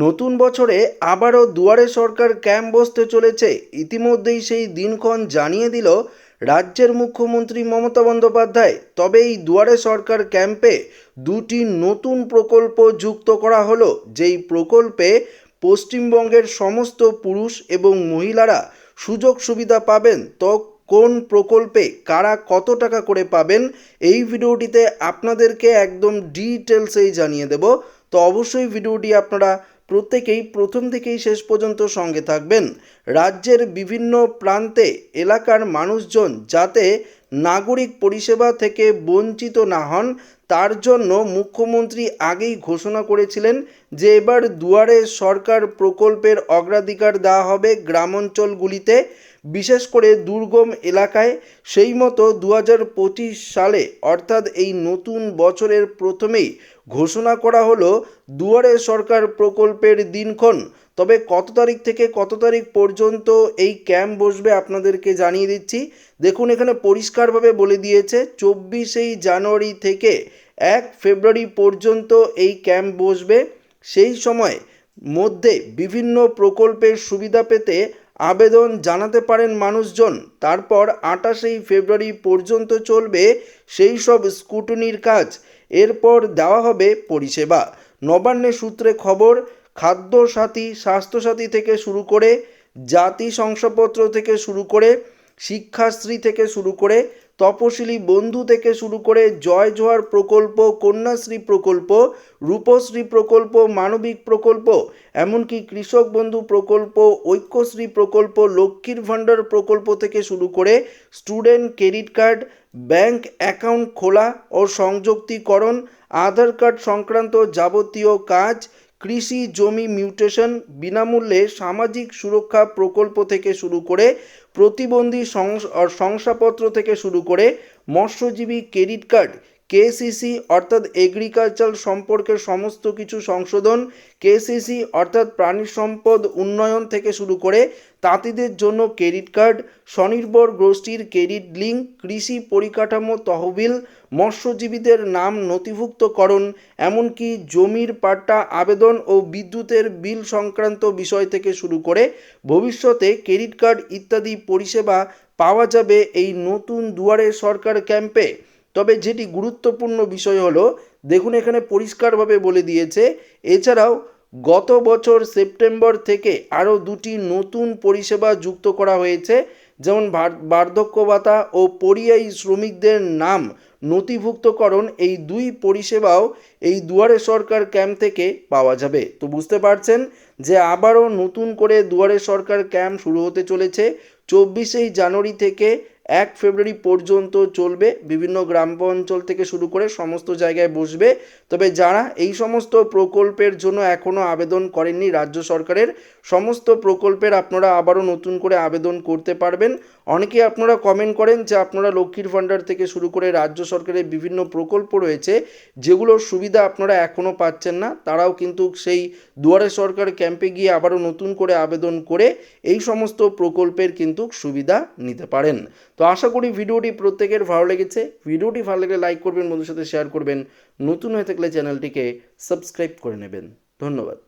নতুন বছরে আবারও দুয়ারে সরকার ক্যাম্প বসতে চলেছে। ইতিমধ্যেই সেই দিনক্ষণ জানিয়ে দিল রাজ্যের মুখ্যমন্ত্রী মমতা বন্দ্যোপাধ্যায়। তবে এই দুয়ারে সরকার ক্যাম্পে দুটি নতুন প্রকল্প যুক্ত করা হলো। যেই প্রকল্পে পশ্চিমবঙ্গের সমস্ত পুরুষ এবং মহিলারা সুযোগ সুবিধা পাবেন, তো কোন প্রকল্পে কারা কত টাকা করে পাবেন, এই ভিডিওটিতে আপনাদেরকে একদম ডিটেলসেই জানিয়ে দেব। তো অবশ্যই ভিডিওটি আপনারা প্রত্যেকেই প্রথম থেকেই শেষ পর্যন্ত সঙ্গে থাকবেন। রাজ্যের বিভিন্ন প্রান্তে এলাকার মানুষজন যাতে নাগরিক পরিষেবা থেকে বঞ্চিত না হন, তার জন্য মুখ্যমন্ত্রী আগেই ঘোষণা করেছিলেন যে এবার দুয়ারে সরকার প্রকল্পের অগ্রাধিকার দেওয়া হবে গ্রামাঞ্চলগুলিতে, বিশেষ করে দুর্গম এলাকায়। সেই মতো দু হাজার পঁচিশ সালে, অর্থাৎ এই নতুন বছরের প্রথমেই ঘোষণা করা হলো, দুয়ারে সরকার প্রকল্পের দিনক্ষণ। তবে কত তারিখ থেকে কত তারিখ পর্যন্ত এই ক্যাম্প বসবে আপনাদেরকে জানিয়ে দিচ্ছি। দেখুন, এখানে পরিষ্কারভাবে বলে দিয়েছে, চব্বিশেই জানুয়ারি থেকে এক ফেব্রুয়ারি পর্যন্ত এই ক্যাম্প বসবে। সেই সময় মধ্যে বিভিন্ন প্রকল্পের সুবিধা পেতে আবেদন জানাতে পারেন মানুষজন। তারপর আঠাশেই ফেব্রুয়ারি পর্যন্ত চলবে সেই সব স্কুটনির কাজ। এরপর দেওয়া হবে পরিষেবা। নবান্নের সূত্রে খবর খাদ্য সাথী স্বাস্থ্যসাথী থেকে শুরু করে জাতি শংসাপত্র থেকে শুরু করে, শিক্ষাশ্রী থেকে শুরু করে তপশিলি বন্ধু থেকে শুরু করে জয় জোহার প্রকল্প, কন্যাশ্রী প্রকল্প, রূপশ্রী প্রকল্প, মানবিক প্রকল্প, এমনকি কৃষক বন্ধু প্রকল্প, ঐক্যশ্রী প্রকল্প, লক্ষ্মীর ভাণ্ডার প্রকল্প থেকে শুরু করে student credit card, bank account খোলা ও সংযুক্তিকরণ, আধার কার্ড সংক্রান্ত যাবতীয় কাজ কৃষি জমি মিউটেশন বিনামূল্যে সামাজিক সুরক্ষা প্রকল্প থেকে শুরু করে প্রতিবন্ধী শংসাপত্র থেকে শুরু করে মৎস্যজীবী ক্রেডিট কার্ড কেসিসি অর্থাৎ এগ্রিকালচার সম্পর্কে সমস্ত কিছু সংশোধন, কেসিসি অর্থাৎ প্রাণী সম্পদ উন্নয়ন থেকে শুরু করে তাঁতিদের জন্য ক্রেডিট কার্ড, স্বনির্ভর গোষ্ঠীর ক্রেডিট লিঙ্ক, কৃষি পরিকাঠামো তহবিল, মৎস্যজীবীদের নাম নথিভুক্তকরণ, এমনকি জমির পাট্টা আবেদন ও বিদ্যুতের বিল সংক্রান্ত বিষয় থেকে শুরু করে ভবিষ্যতে ক্রেডিট কার্ড ইত্যাদি পরিষেবা পাওয়া যাবে এই নতুন দুয়ারে সরকার ক্যাম্পে। তবে যেটি গুরুত্বপূর্ণ বিষয় হলো, দেখুন এখানে পরিষ্কারভাবে বলে দিয়েছে, এছাড়াও গত বছর সেপ্টেম্বর থেকে আরও দুটি নতুন পরিষেবা যুক্ত করা হয়েছে, যেমন বার্ধক্য ভাতা ও পরিযায়ী শ্রমিকদের নাম নথিভুক্তকরণ, এই দুই পরিষেবাও এই দুয়ারে সরকার ক্যাম্প থেকে পাওয়া যাবে। তো বুঝতে পারছেন যে আবারও নতুন করে দুয়ারে সরকার ক্যাম্প শুরু হতে চলেছে, চব্বিশেই জানুয়ারি থেকে এক ফেব্রুয়ারি পর্যন্ত চলবে। বিভিন্ন গ্রাম অঞ্চল থেকে শুরু করে সমস্ত জায়গায় বসবে। তবে যারা এই সমস্ত প্রকল্পের জন্য এখনও আবেদন করেননি, রাজ্য সরকারের সমস্ত প্রকল্পের আপনারা আবারও নতুন করে আবেদন করতে পারবেন। অনেকে আপনারা কমেন্ট করেন যে আপনারা লক্ষ্মীর ভাণ্ডার থেকে শুরু করে রাজ্য সরকারের বিভিন্ন প্রকল্প রয়েছে, যেগুলোর সুবিধা আপনারা এখনও পাচ্ছেন না, তারাও কিন্তু সেই দুয়ারে সরকার ক্যাম্পে গিয়ে আবারও নতুন করে আবেদন করে এই সমস্ত প্রকল্পের কিন্তু সুবিধা নিতে পারেন। তো আশা করি ভিডিওটি প্রত্যেকের ভালো লেগেছে। ভিডিওটি ভালো লাগলে লাইক করবেন বন্ধুর সাথে শেয়ার করবেন। নতুন হয়ে থাকলে চ্যানেলটিকে সাবস্ক্রাইব করে নেবেন। ধন্যবাদ।